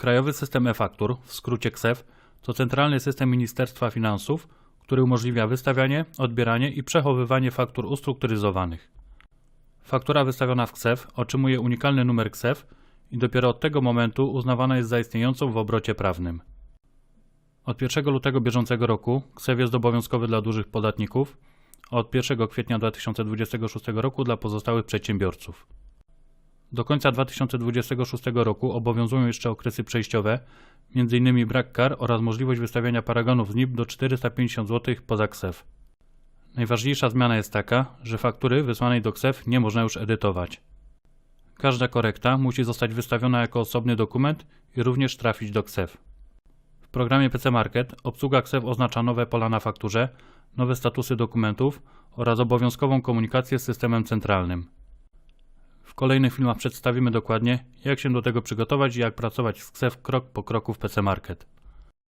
Krajowy System e-Faktur, w skrócie KSEF, to centralny system Ministerstwa Finansów, który umożliwia wystawianie, odbieranie i przechowywanie faktur ustrukturyzowanych. Faktura wystawiona w KSEF otrzymuje unikalny numer KSEF i dopiero od tego momentu uznawana jest za istniejącą w obrocie prawnym. Od 1 lutego bieżącego roku KSEF jest obowiązkowy dla dużych podatników, a od 1 kwietnia 2026 roku dla pozostałych przedsiębiorców. Do końca 2026 roku obowiązują jeszcze okresy przejściowe, m.in. brak kar oraz możliwość wystawiania paragonów z NIP do 450 zł poza KSEF. Najważniejsza zmiana jest taka, że faktury wysłanej do KSEF nie można już edytować. Każda korekta musi zostać wystawiona jako osobny dokument i również trafić do KSEF. W programie PC Market obsługa KSEF oznacza nowe pola na fakturze, nowe statusy dokumentów oraz obowiązkową komunikację z systemem centralnym. W kolejnych filmach przedstawimy dokładnie, jak się do tego przygotować i jak pracować z KSEF krok po kroku w PC Market.